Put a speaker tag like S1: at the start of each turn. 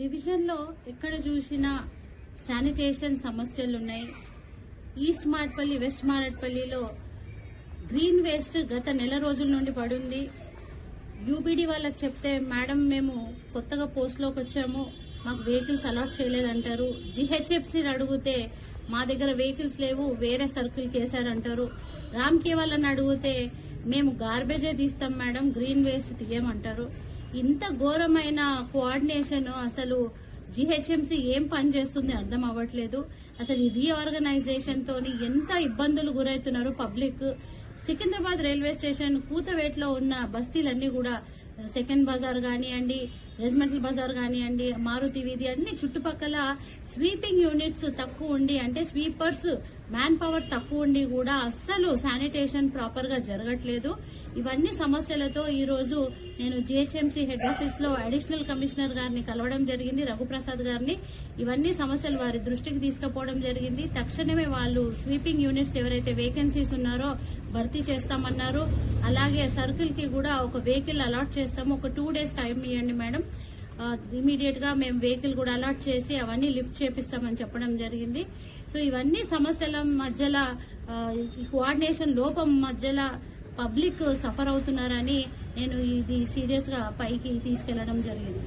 S1: డివిజన్లో ఎక్కడ చూసినా శానిటేషన్ సమస్యలు ఉన్నాయి. ఈస్ట్ మాట్పల్లి వెస్ట్ మారట్పల్లిలో గ్రీన్ వేస్ట్ గత నెల రోజుల నుండి పడుంది. యూబీడీ వాళ్ళకి చెప్తే మేడం మేము కొత్తగా పోస్ట్లోకి వచ్చాము. మాకు వెహికల్స్ అలాట్ చేయలేదంటారు. జిహెచ్ఎఫ్సీని అడిగితే మా దగ్గర వెహికల్స్ లేవు వేరే సర్కిల్కి వేశారంటారు. రామ్కే వాళ్ళని అడిగితే మేము గార్బేజే తీస్తాం మేడం గ్రీన్ వేస్ట్ తీయమంటారు. ఇంత ఘోరమైన కోఆర్డినేషన్ అసలు జిహెచ్ఎంసీ ఏం పనిచేస్తుంది అర్థం అవ్వట్లేదు. అసలు ఈ రీఆర్గనైజేషన్ తోని ఎంత ఇబ్బందులు గురవుతున్నారు పబ్లిక్ సికింద్రాబాద్ రైల్వే స్టేషన్ కూతవేట్లో ఉన్న బస్తీలన్నీ కూడా సెకండ్ బజార్ కానివ్వండి రెజిమెంటల్ బజార్ కానివ్వండి మారుతి వీధి అన్ని చుట్టుపక్కల స్వీపింగ్ యూనిట్స్ తక్కువ ఉండి అంటే స్వీపర్స్ మ్యాన్ పవర్ తక్కువ ఉండి కూడా అస్సలు శానిటేషన్ ప్రాపర్గా జరగట్లేదు. ఇవన్నీ సమస్యలతో ఈ రోజు నేను జిహెచ్ఎంసీ హెడ్ ఆఫీస్లో అడిషనల్ కమిషనర్ గారిని కలవడం జరిగింది రఘుప్రసాద్ గారిని. ఇవన్నీ సమస్యలు వారి దృష్టికి తీసుకుపోవడం జరిగింది. తక్షణమే వాళ్ళు స్వీపింగ్ యూనిట్స్ ఎవరైతే వేకెన్సీస్ ఉన్నారో భర్తీ చేస్తామన్నారు. అలాగే సర్కిల్కి కూడా ఒక వెహికల్ అలాట్ చేస్తాము. ఒక టూ డేస్ టైం ఇవ్వండి మేడం. ఇమీడియట్గా మేము వెహికల్ కూడా అలాట్ చేసి అవన్నీ లిఫ్ట్ చేపిస్తామని చెప్పడం జరిగింది. సో ఇవన్నీ సమస్యల మధ్యలో కోఆర్డినేషన్ లోపం మధ్యలో పబ్లిక్ సఫర్ అవుతున్నారని నేను ఇది సీరియస్గా పైకి తీసుకెళ్ళడం జరిగింది.